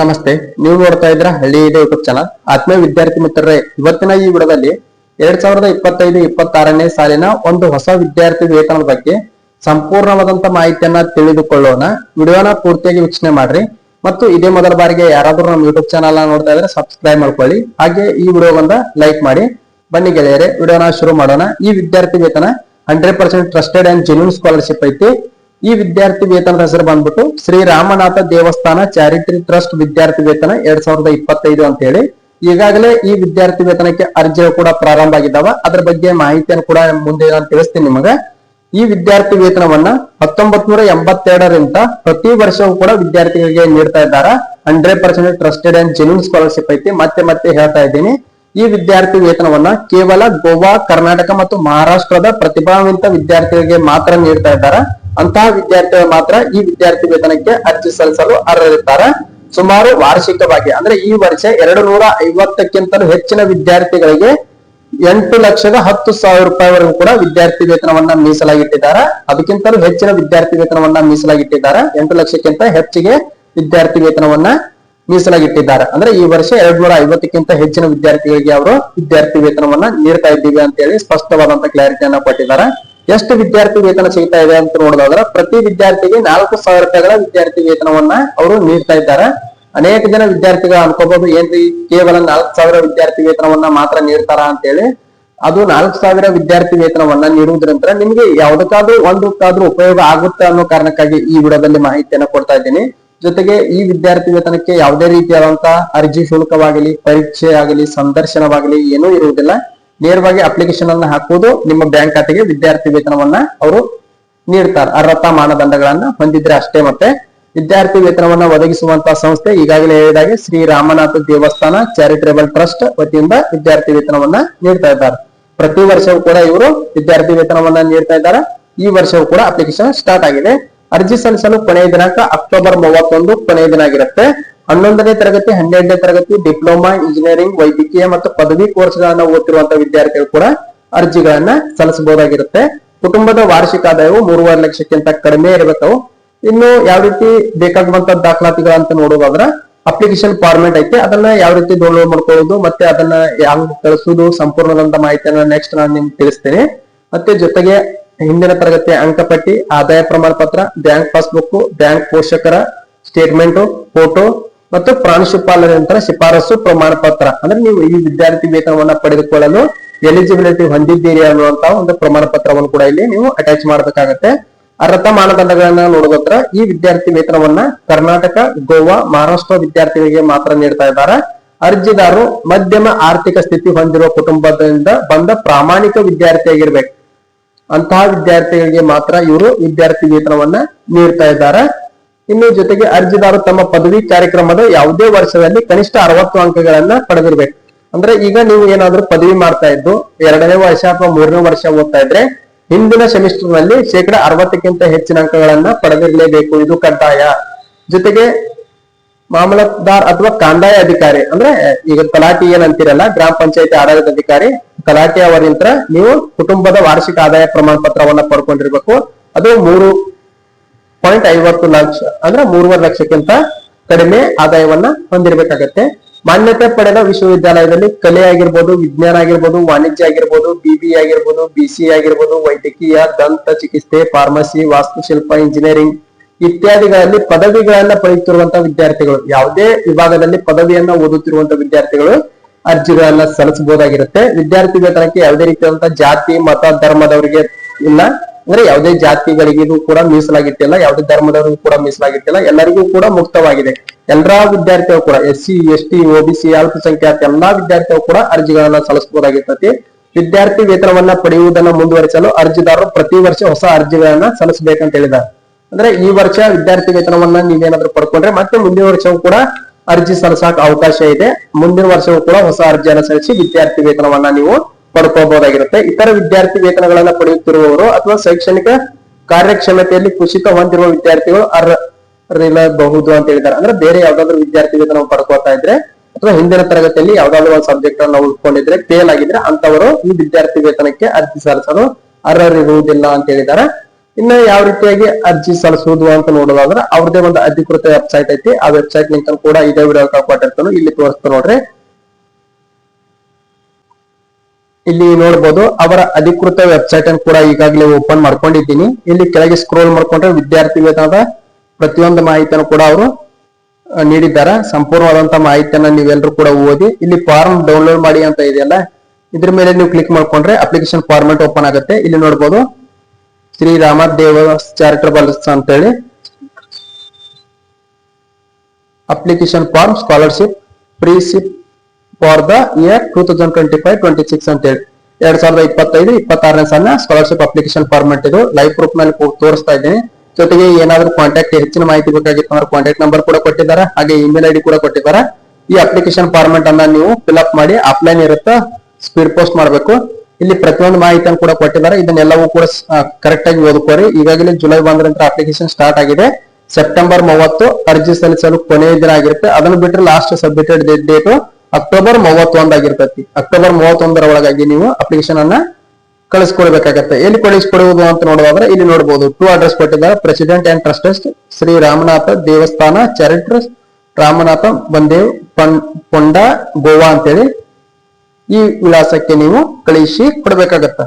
ನಮಸ್ತೆ. ನೀವು ನೋಡ್ತಾ ಇದ್ರ ಹಳ್ಳಿ ಇದೆ ಯೂಟ್ಯೂಬ್ ಚಾನಲ್ ಆತ್ಮೀಯ ವಿದ್ಯಾರ್ಥಿ ಮಿತ್ರರೇ, ಇವತ್ತಿನ ಈ ವಿಡಿಯೋದಲ್ಲಿ ಎರಡ್ ಸಾವಿರದ ಇಪ್ಪತ್ತೈದು, ಇಪ್ಪತ್ತಾರನೇ ಸಾಲಿನ ಒಂದು ಹೊಸ ವಿದ್ಯಾರ್ಥಿ ವೇತನದ ಬಗ್ಗೆ ಸಂಪೂರ್ಣವಾದಂತ ಮಾಹಿತಿಯನ್ನ ತಿಳಿದುಕೊಳ್ಳೋಣ. ವಿಡಿಯೋನ ಪೂರ್ತಿಯಾಗಿ ವೀಕ್ಷಣೆ ಮಾಡ್ರಿ. ಮತ್ತು ಇದೇ ಮೊದಲ ಬಾರಿಗೆ ಯಾರಾದ್ರೂ ನಮ್ಮ ಯೂಟ್ಯೂಬ್ ಚಾನಲ್ ನೋಡ್ತಾ ಇದ್ರೆ ಸಬ್ಸ್ಕ್ರೈಬ್ ಮಾಡ್ಕೊಳ್ಳಿ. ಹಾಗೆ ಈ ವಿಡಿಯೋಗೊಂದ ಲೈಕ್ ಮಾಡಿ. ಬನ್ನಿ ಗೆಳೆಯರೆ, ವಿಡಿಯೋನ ಶುರು ಮಾಡೋಣ. ಈ ವಿದ್ಯಾರ್ಥಿ ವೇತನ hundred percent trusted and genuine scholarship ಐತಿ. ಈ ವಿದ್ಯಾರ್ಥಿ ವೇತನದ ಹೆಸರು ಬಂದ್ಬಿಟ್ಟು ಶ್ರೀ ರಾಮನಾಥ ದೇವಸ್ಥಾನ ಚಾರಿಟಿ ಟ್ರಸ್ಟ್ ವಿದ್ಯಾರ್ಥಿ ವೇತನ ಎರಡ್ ಸಾವಿರದ ಇಪ್ಪತ್ತೈದು ಅಂತ ಹೇಳಿ. ಈಗಾಗಲೇ ಈ ವಿದ್ಯಾರ್ಥಿ ವೇತನಕ್ಕೆ ಅರ್ಜಿ ಕೂಡ ಪ್ರಾರಂಭ ಆಗಿದ್ದಾವ. ಅದ್ರ ಬಗ್ಗೆ ಮಾಹಿತಿಯನ್ನು ಕೂಡ ಮುಂದೆ ನಾನು ತಿಳಿಸ್ತೀನಿ ನಿಮಗೆ. ಈ ವಿದ್ಯಾರ್ಥಿ ವೇತನವನ್ನ ಹತ್ತೊಂಬತ್ ನೂರ ಎಂಬತ್ತೆರಡರಿಂದ ಪ್ರತಿ ವರ್ಷವೂ ಕೂಡ ವಿದ್ಯಾರ್ಥಿಗಳಿಗೆ ನೀಡ್ತಾ ಇದ್ದಾರೆ. Hundred percent trusted and genuine scholarship ಐತಿ. ಮತ್ತೆ ಮತ್ತೆ ಹೇಳ್ತಾ ಇದ್ದೀನಿ. ಈ ವಿದ್ಯಾರ್ಥಿ ವೇತನವನ್ನ ಕೇವಲ ಗೋವಾ, ಕರ್ನಾಟಕ ಮತ್ತು ಮಹಾರಾಷ್ಟ್ರದ ಪ್ರತಿಭಾವಂತ ವಿದ್ಯಾರ್ಥಿಗಳಿಗೆ ಮಾತ್ರ ನೀಡ್ತಾ ಇದ್ದಾರೆ. ಅಂತಹ ವಿದ್ಯಾರ್ಥಿಗಳು ಮಾತ್ರ ಈ ವಿದ್ಯಾರ್ಥಿ ವೇತನಕ್ಕೆ ಅರ್ಜಿ ಸಲ್ಲಿಸಲು ಅರ್ಹರಿದ್ದಾರೆ. ಸುಮಾರು ವಾರ್ಷಿಕವಾಗಿ, ಅಂದ್ರೆ ಈ ವರ್ಷ ಎರಡು ನೂರ ಐವತ್ತಕ್ಕಿಂತಲೂ ಹೆಚ್ಚಿನ ವಿದ್ಯಾರ್ಥಿಗಳಿಗೆ ಎಂಟು ಲಕ್ಷದ ಹತ್ತು ಸಾವಿರ ರೂಪಾಯಿವರೆಗೂ ಕೂಡ ವಿದ್ಯಾರ್ಥಿ ವೇತನವನ್ನ ಮೀಸಲಾಗಿಟ್ಟಿದ್ದಾರೆ. ಅದಕ್ಕಿಂತಲೂ ಹೆಚ್ಚಿನ ವಿದ್ಯಾರ್ಥಿ ವೇತನವನ್ನ ಮೀಸಲಾಗಿಟ್ಟಿದ್ದಾರೆ. ಎಂಟು ಲಕ್ಷಕ್ಕಿಂತ ಹೆಚ್ಚಿಗೆ ವಿದ್ಯಾರ್ಥಿ ವೇತನವನ್ನ ಮೀಸಲಾಗಿಟ್ಟಿದ್ದಾರೆ. ಅಂದ್ರೆ ಈ ವರ್ಷ ಎರಡ್ ನೂರ ಐವತ್ತಕ್ಕಿಂತ ಹೆಚ್ಚಿನ ವಿದ್ಯಾರ್ಥಿಗಳಿಗೆ ಅವರು ವಿದ್ಯಾರ್ಥಿ ವೇತನವನ್ನ ನೀಡ್ತಾ ಇದ್ದೀವಿ ಅಂತ ಹೇಳಿ ಸ್ಪಷ್ಟವಾದಂತ ಕ್ಲಾರಿಟಿಯನ್ನ ಕೊಟ್ಟಿದ್ದಾರೆ. ಎಷ್ಟು ವಿದ್ಯಾರ್ಥಿ ವೇತನ ಸಿಗ್ತಾ ಇದೆ ಅಂತ ನೋಡೋದಾದ್ರೆ ಪ್ರತಿ ವಿದ್ಯಾರ್ಥಿಗೆ ನಾಲ್ಕು ಸಾವಿರ ರೂಪಾಯಿಗಳ ವಿದ್ಯಾರ್ಥಿ ವೇತನವನ್ನ ಅವರು ನೀಡ್ತಾ ಇದ್ದಾರೆ. ಅನೇಕ ಜನ ವಿದ್ಯಾರ್ಥಿಗಳು ಅನ್ಕೋಬಹುದು ಏನ್ರಿ, ಕೇವಲ ನಾಲ್ಕು ಸಾವಿರ ವಿದ್ಯಾರ್ಥಿ ವೇತನವನ್ನ ಮಾತ್ರ ನೀಡ್ತಾರ ಅಂತ ಹೇಳಿ ಅದು ನಾಲ್ಕು ಸಾವಿರ ವಿದ್ಯಾರ್ಥಿ ವೇತನವನ್ನ ನೀಡುವುದರಿಂದ ನಿಮಗೆ ಯಾವ್ದಕ್ಕಾದ್ರೂ ಒಂದಕ್ಕಾದ್ರೂ ಉಪಯೋಗ ಆಗುತ್ತೆ ಅನ್ನೋ ಕಾರಣಕ್ಕಾಗಿ ಈ ವಿಡಿಯೋದಲ್ಲಿ ಮಾಹಿತಿಯನ್ನ ಕೊಡ್ತಾ ಇದ್ದೀನಿ. ಜೊತೆಗೆ ಈ ವಿದ್ಯಾರ್ಥಿ ವೇತನಕ್ಕೆ ಯಾವುದೇ ರೀತಿಯಾದಂತಹ ಅರ್ಜಿ ಶುಲ್ಕವಾಗಲಿ, ಪರೀಕ್ಷೆ ಆಗಲಿ, ಸಂದರ್ಶನವಾಗಲಿ ಏನೂ ಇರುವುದಿಲ್ಲ. ನೇರವಾಗಿ ಅಪ್ಲಿಕೇಶನ್ ಅನ್ನ ಹಾಕುವುದು ನಿಮ್ಮ ಬ್ಯಾಂಕ್ ಖಾತೆಗೆ ವಿದ್ಯಾರ್ಥಿ ವೇತನವನ್ನ ಅವರು ನೀಡ್ತಾರೆ. ಅರ್ಹತಾ ಮಾನದಂಡಗಳನ್ನ ಹೊಂದಿದ್ರೆ ಅಷ್ಟೇ ಮತ್ತೆ ವಿದ್ಯಾರ್ಥಿ ವೇತನವನ್ನ ಒದಗಿಸುವಂತಹ ಸಂಸ್ಥೆ ಈಗಾಗಲೇ ಹೇಳಿದಾಗೆ ಶ್ರೀ ರಾಮನಾಥ ದೇವಸ್ಥಾನ ಚಾರಿಟೇಬಲ್ ಟ್ರಸ್ಟ್ ವತಿಯಿಂದ ವಿದ್ಯಾರ್ಥಿ ವೇತನವನ್ನ ನೀಡ್ತಾ ಇದ್ದಾರೆ. ಪ್ರತಿ ವರ್ಷವೂ ಕೂಡ ಇವರು ವಿದ್ಯಾರ್ಥಿ ವೇತನವನ್ನ ನೀಡ್ತಾ ಇದ್ದಾರೆ. ಈ ವರ್ಷವೂ ಕೂಡ ಅಪ್ಲಿಕೇಶನ್ ಸ್ಟಾರ್ಟ್ ಆಗಿದೆ. ಅರ್ಜಿ ಸಲ್ಲಿಸಲು ಕೊನೆಯ ದಿನಾಂಕ ಅಕ್ಟೋಬರ್ ಮೂವತ್ತೊಂದು ಕೊನೆಯ ದಿನ ಆಗಿರುತ್ತೆ. ಹನ್ನೊಂದನೇ ತರಗತಿ, ಹನ್ನೆರಡನೇ ತರಗತಿ, ಡಿಪ್ಲೊಮಾ, ಇಂಜಿನಿಯರಿಂಗ್, ವೈದ್ಯಕೀಯ ಮತ್ತು ಪದವಿ ಕೋರ್ಸ್ಗಳನ್ನ ಓದ್ತಿರುವಂತಹ ವಿದ್ಯಾರ್ಥಿಗಳು ಕೂಡ ಅರ್ಜಿಗಳನ್ನ ಸಲ್ಲಿಸಬಹುದಾಗಿರುತ್ತೆ. ಕುಟುಂಬದ ವಾರ್ಷಿಕ ಆದಾಯವು ಮೂರುವರೆ ಲಕ್ಷಕ್ಕಿಂತ ಕಡಿಮೆ ಇರಬೇಕು. ಇನ್ನು ಯಾವ ರೀತಿ ಬೇಕಾಗುವಂತ ದಾಖಲಾತಿಗಳಂತ ನೋಡೋದಾದ್ರ ಅಪ್ಲಿಕೇಶನ್ ಫಾರ್ಮೆಟ್ ಐತೆ. ಅದನ್ನ ಯಾವ ರೀತಿ ಡೌನ್ಲೋಡ್ ಮಾಡ್ಕೊಳ್ಳೋದು, ಮತ್ತೆ ಅದನ್ನ ಯಾವ ಕಳಿಸೋದು ಸಂಪೂರ್ಣದಂತ ಮಾಹಿತಿಯನ್ನ ನೆಕ್ಸ್ಟ್ ನಾನು ನಿಮ್ಗೆ ತಿಳಿಸ್ತೇನೆ. ಮತ್ತೆ ಜೊತೆಗೆ ಹಿಂದಿನ ತರಗತಿಯ ಅಂಕಪಟ್ಟಿ ಆದಾಯ ಪ್ರಮಾಣ ಪತ್ರ ಬ್ಯಾಂಕ್ ಪಾಸ್ಬುಕ್ ಬ್ಯಾಂಕ್ ಪೋಷಕರ ಸ್ಟೇಟ್ಮೆಂಟ್ ಫೋಟೋ ಮತ್ತು ಪ್ರಾಂಶುಪಾಲರ ಶಿಫಾರಸು, ಪ್ರಮಾಣ ಪತ್ರ. ಅಂದ್ರೆ ನೀವು ಈ ವಿದ್ಯಾರ್ಥಿ ವೇತನವನ್ನ ಪಡೆದುಕೊಳ್ಳಲು ಎಲಿಜಿಬಿಲಿಟಿ ಹೊಂದಿದ್ದೀರಿ ಅನ್ನುವಂತಹ ಒಂದು ಪ್ರಮಾಣ ಪತ್ರವನ್ನು ಕೂಡ ಇಲ್ಲಿ ನೀವು ಅಟ್ಯಾಚ್ ಮಾಡಬೇಕಾಗತ್ತೆ. ಅರ್ಹತಾ ಮಾನದಂಡಗಳನ್ನ ನೋಡೋದ್ರ ಈ ವಿದ್ಯಾರ್ಥಿ ವೇತನವನ್ನ ಕರ್ನಾಟಕ, ಗೋವಾ, ಮಹಾರಾಷ್ಟ್ರ ವಿದ್ಯಾರ್ಥಿಗಳಿಗೆ ಮಾತ್ರ ನೀಡ್ತಾ ಇದ್ದಾರೆ. ಅರ್ಜಿದಾರರು ಮಧ್ಯಮ ಆರ್ಥಿಕ ಸ್ಥಿತಿ ಹೊಂದಿರುವ ಕುಟುಂಬದಿಂದ ಬಂದ ಪ್ರಾಮಾಣಿಕ ವಿದ್ಯಾರ್ಥಿಯಾಗಿರ್ಬೇಕು ಅಂತಹ ವಿದ್ಯಾರ್ಥಿಗಳಿಗೆ ಮಾತ್ರ ಇವರು ವಿದ್ಯಾರ್ಥಿ ವೇತನವನ್ನ ನೀಡ್ತಾ ಇದ್ದಾರೆ. ಇನ್ನು ಜೊತೆಗೆ ಅರ್ಜಿದಾರರು ತಮ್ಮ ಪದವಿ ಕಾರ್ಯಕ್ರಮದ ಯಾವುದೇ ವರ್ಷದಲ್ಲಿ ಕನಿಷ್ಠ ಅರವತ್ತು ಅಂಕಗಳನ್ನ ಪಡೆದಿರ್ಬೇಕು. ಅಂದ್ರೆ ಈಗ ನೀವು ಏನಾದ್ರೂ ಪದವಿ ಮಾಡ್ತಾ ಇದ್ದು, ಎರಡನೇ ವರ್ಷ ಅಥವಾ ಮೂರನೇ ವರ್ಷ ಓದ್ತಾ ಇದ್ರೆ, ಹಿಂದಿನ ಸೆಮಿಸ್ಟರ್ನಲ್ಲಿ ಶೇಕಡ ಅರವತ್ತಕ್ಕಿಂತ ಹೆಚ್ಚಿನ ಅಂಕಗಳನ್ನ ಪಡೆದಿರಲೇಬೇಕು. ಇದು ಕಡ್ಡಾಯ. ಜೊತೆಗೆ ಮಾಮಲದಾರ್ ಅಥವಾ ಕಂದಾಯ ಅಧಿಕಾರಿ, ಅಂದ್ರೆ ಈಗ ತಲಾಟಿ ಏನಂತಿರಲ್ಲ ಗ್ರಾಮ ಪಂಚಾಯತಿ ಆಡಳಿತ ಅಧಿಕಾರಿ, ತಲಾಟಿ ಅವರಿಂದ ನೀವು ಕುಟುಂಬದ ವಾರ್ಷಿಕ ಆದಾಯ ಪ್ರಮಾಣ ಪತ್ರವನ್ನ ಪಡ್ಕೊಂಡಿರ್ಬೇಕು. ಅದು ಮೂರು ಪಾಯಿಂಟ್ ಐವತ್ತು ಲಕ್ಷ ಅಂದ್ರೆ ಮೂರುವರೆ ಲಕ್ಷಕ್ಕಿಂತ ಕಡಿಮೆ ಆದಾಯವನ್ನ ಹೊಂದಿರಬೇಕಾಗತ್ತೆ. ಮಾನ್ಯತೆ ಪಡೆದ ವಿಶ್ವವಿದ್ಯಾಲಯದಲ್ಲಿ ಕಲೆ ಆಗಿರ್ಬೋದು, ವಿಜ್ಞಾನ ಆಗಿರ್ಬೋದು, ವಾಣಿಜ್ಯ ಆಗಿರ್ಬೋದು ಬಿಬಿ ಆಗಿರ್ಬೋದು ಬಿಸಿ ಆಗಿರ್ಬೋದು, ವೈದ್ಯಕೀಯ, ದಂತ, ಚಿಕಿತ್ಸೆ, ಫಾರ್ಮಸಿ, ವಾಸ್ತುಶಿಲ್ಪ, ಇಂಜಿನಿಯರಿಂಗ್ ಇತ್ಯಾದಿಗಳಲ್ಲಿ ಪದವಿಗಳನ್ನ ಪಡೆಯುತ್ತಿರುವಂತಹ ವಿದ್ಯಾರ್ಥಿಗಳು, ಯಾವುದೇ ವಿಭಾಗದಲ್ಲಿ ಪದವಿಯನ್ನ ಓದುತ್ತಿರುವಂತಹ ವಿದ್ಯಾರ್ಥಿಗಳು ಅರ್ಜಿಗಳನ್ನ ಸಲ್ಲಿಸಬಹುದಾಗಿರುತ್ತೆ. ವಿದ್ಯಾರ್ಥಿ ವೇತನಕ್ಕೆ ಯಾವುದೇ ರೀತಿಯಾದಂತಹ ಜಾತಿ, ಮತ, ಧರ್ಮದವರಿಗೆ ಇಲ್ಲ. ಅಂದ್ರೆ ಯಾವುದೇ ಜಾತಿಗಳಿಗೂ ಕೂಡ ಮೀಸಲಾಗಿತ್ತಿಲ್ಲ, ಯಾವುದೇ ಧರ್ಮದವರಿಗೂ ಕೂಡ ಮೀಸಲಾಗಿತ್ತಿಲ್ಲ, ಎಲ್ಲರಿಗೂ ಕೂಡ ಮುಕ್ತವಾಗಿದೆ. ಎಲ್ಲಾ ವಿದ್ಯಾರ್ಥಿಗಳು ಕೂಡ, S C, S T OBC ಅಲ್ಪಸಂಖ್ಯಾತ ಎಲ್ಲಾ ವಿದ್ಯಾರ್ಥಿಗಳು ಕೂಡ ಅರ್ಜಿಗಳನ್ನ ಸಲ್ಲಿಸಬಹುದಾಗಿರ್ತತಿ. ವಿದ್ಯಾರ್ಥಿ ವೇತನವನ್ನ ಪಡೆಯುವುದನ್ನ ಮುಂದುವರಿಸಲು ಅರ್ಜಿದಾರರು ಪ್ರತಿ ವರ್ಷ ಹೊಸ ಅರ್ಜಿಗಳನ್ನ ಸಲ್ಲಿಸಬೇಕಂತ ಹೇಳಿದ್ದಾರೆ. ಅಂದ್ರೆ ಈ ವರ್ಷ ವಿದ್ಯಾರ್ಥಿ ವೇತನವನ್ನ ನೀವೇನಾದ್ರೂ ಪಡ್ಕೊಂಡ್ರೆ ಮತ್ತೆ ಮುಂದಿನ ವರ್ಷವೂ ಕೂಡ ಅರ್ಜಿ ಸಲ್ಲಿಸಕ್ ಅವಕಾಶ ಇದೆ. ಮುಂದಿನ ವರ್ಷವೂ ಕೂಡ ಹೊಸ ಅರ್ಜಿಯನ್ನು ಸಲ್ಲಿಸಿ ವಿದ್ಯಾರ್ಥಿ ವೇತನವನ್ನ ನೀವು ಪಡ್ಕೋಬಹುದಾಗಿರುತ್ತೆ. ಇತರ ವಿದ್ಯಾರ್ಥಿ ವೇತನಗಳನ್ನ ಪಡೆಯುತ್ತಿರುವವರು ಅಥವಾ ಶೈಕ್ಷಣಿಕ ಕಾರ್ಯಕ್ಷಮತೆಯಲ್ಲಿ ಕುಸಿತ ಹೊಂದಿರುವ ವಿದ್ಯಾರ್ಥಿಗಳು ಅರ್ಹರಿರಬಹುದು ಅಂತ ಹೇಳಿದ್ದಾರೆ ಅಂದ್ರೆ ಬೇರೆ ಯಾವ್ದಾದ್ರು ವಿದ್ಯಾರ್ಥಿ ವೇತನ ಪಡ್ಕೋತಾ ಇದ್ರೆ ಅಥವಾ ಹಿಂದಿನ ತರಗತಿಯಲ್ಲಿ ಯಾವ್ದಾದ್ರು ಒಂದು ಸಬ್ಜೆಕ್ಟ್ ಅನ್ನು ಉಳ್ಕೊಂಡಿದ್ರೆ ಫೇಲ್ ಆಗಿದ್ರೆ ಅಂತವರು ಈ ವಿದ್ಯಾರ್ಥಿ ವೇತನಕ್ಕೆ ಅರ್ಜಿ ಸಲ್ಲಿಸಲು ಅರ್ಹರಿರುವುದಿಲ್ಲ ಅಂತ ಹೇಳಿದ್ದಾರೆ. ಇನ್ನು ಯಾವ ರೀತಿಯಾಗಿ ಅರ್ಜಿ ಸಲ್ಲಿಸುವುದು ಅಂತ ನೋಡೋದಾದ್ರೆ ಅವ್ರದೇ ಒಂದು ಅಧಿಕೃತ ವೆಬ್ಸೈಟ್ ಐತಿ. ಆ ವೆಬ್ಸೈಟ್ ಲಿಂಕ್ ಕೂಡ ಇದೇ ವಿಡಿಯೋ ಕೊಟ್ಟಿರ್ತಾನೆ ಇಲ್ಲಿ ತೋರಿಸ್ತಾ ನೋಡ್ರಿ. ಇಲ್ಲಿ ನೋಡಬಹುದು ಅವರ ಅಧಿಕೃತ ವೆಬ್ಸೈಟ್ ಅನ್ನು ಕೂಡ ಈಗಾಗಲೇ ಓಪನ್ ಮಾಡ್ಕೊಂಡಿದ್ದೀನಿ. ಇಲ್ಲಿ ಕೆಳಗೆ ಸ್ಕ್ರೋಲ್ ಮಾಡ್ಕೊಂಡ್ರೆ ವಿದ್ಯಾರ್ಥಿ ವೇತನದ ಪ್ರತಿಯೊಂದು ಮಾಹಿತಿಯನ್ನು ಕೂಡ ಅವರು ನೀಡಿದ್ದಾರೆ. ಸಂಪೂರ್ಣವಾದಂತಹ ಮಾಹಿತಿಯನ್ನ ನೀವೆಲ್ಲರೂ ಕೂಡ ಓದಿ, ಇಲ್ಲಿ ಫಾರ್ಮ್ ಡೌನ್ಲೋಡ್ ಮಾಡಿ ಅಂತ ಇದೆಯಲ್ಲ, ಇದ್ರ ಮೇಲೆ ನೀವು ಕ್ಲಿಕ್ ಮಾಡ್ಕೊಂಡ್ರೆ ಅಪ್ಲಿಕೇಶನ್ ಫಾರ್ಮೆಟ್ ಓಪನ್ ಆಗುತ್ತೆ. ಇಲ್ಲಿ ನೋಡಬಹುದು ಶ್ರೀ ರಾಮದೇವ ಚಾರಿಟಬಲ್ ಅಂತ ಹೇಳಿ application form scholarship ಪ್ರೀಸಿಪ್ for the year two thousand twenty five twenty six ಅಂತ ಹೇಳಿ. ಎರಡ್ ಸಾವಿರದ ಇಪ್ಪತ್ತೈದು, ಇಪ್ಪತ್ತಾರನೇ ಸಾಲಿನ ಸ್ಕಾಲರ್ಶಿಪ್ ಅಪ್ಲಿಕೇಶನ್ ಫಾರ್ಮೆಟ್ ಇದು. ಲೈವ್ ಪ್ರೂಫ್ ಕೂ- ತೋರಿಸ್ತಾ ಇದ್ದೀನಿ. ಜೊತೆಗೆ ಏನಾದ್ರೂ ಕಾಂಟ್ಯಾಕ್ಟ್ ಹೆಚ್ಚಿನ ಮಾಹಿತಿ ಬೇಕಾಗಿತ್ತು ಅಂದ್ರೆ ಕಾಂಟ್ಯಾಕ್ಟ್ ನಂಬರ್ ಕೂಡ ಕೊಟ್ಟಿದ್ದಾರೆ. ಹಾಗೆ ಇಮೇಲ್ ಐಡಿ ಕೂಡ ಕೊಟ್ಟಿದ್ದಾರೆ. ಈ ಅಪ್ಲಿಕೇಶನ್ ಫಾರ್ಮೆಟ್ ಅನ್ನ ನೀವು ಫಿಲ್ ಅಪ್ ಮಾಡಿ ಆಫ್ಲೈನ್ ಇರುತ್ತೆ. ಸ್ಪೀಡ್ ಪೋಸ್ಟ್ ಮಾಡಬೇಕು. ಇಲ್ಲಿ ಪ್ರತಿಯೊಂದು ಮಾಹಿತಿಯನ್ನು ಕೂಡ ಕೊಟ್ಟಿದ್ದಾರೆ. ಇದನ್ನೆಲ್ಲವೂ ಕೂಡ ಕರೆಕ್ಟ್ ಆಗಿ ಓದ್ಕೋರಿ. ಈಗಾಗಲೇ ಜುಲೈ ಒಂದರಂತ ಅಪ್ಲಿಕೇಶನ್ ಸ್ಟಾರ್ಟ್ ಆಗಿದೆ. ಸೆಪ್ಟೆಂಬರ್ ಮೂವತ್ತು, ಅರ್ಜಿ ಸಲ್ಲಿಸಲು ಕೊನೆಯ ದಿನ ಆಗಿರುತ್ತೆ. ಅದನ್ನು ಬಿಟ್ಟರೆ ಲಾಸ್ಟ್ ಸಬ್ಮಿಟೆಡ್ ಡೇಟ್ ಅಕ್ಟೋಬರ್ ಮೂವತ್ತೊಂದಾಗಿರ್ತೈತಿ. ಅಕ್ಟೋಬರ್ ಮೂವತ್ತೊಂದರ ಒಳಗಾಗಿ ನೀವು ಅಪ್ಲಿಕೇಶನ್ ಅನ್ನ ಕಳಿಸ್ಕೊಡ್ಬೇಕಾಗತ್ತೆ. ಎಲ್ಲಿ ಕಳಿಸ್ಕೊಡುವುದು ಅಂತ ನೋಡೋದಾದ್ರೆ ಇಲ್ಲಿ ನೋಡಬಹುದು ಟೂ ಅಡ್ರೆಸ್ ಕೊಟ್ಟಿದ್ದಾರೆ. President and trustees Shri Ramanatha ದೇವಸ್ಥಾನ ಚಾರಿಟ್ರಸ್ ರಾಮನಾಥ ಬಂದೇವ್ ಪೊಂಡ ಗೋವಾ ಅಂತೇಳಿ ಈ ವಿಳಾಸಕ್ಕೆ ನೀವು ಕಳಿಸಿ ಕೊಡ್ಬೇಕಾಗತ್ತ.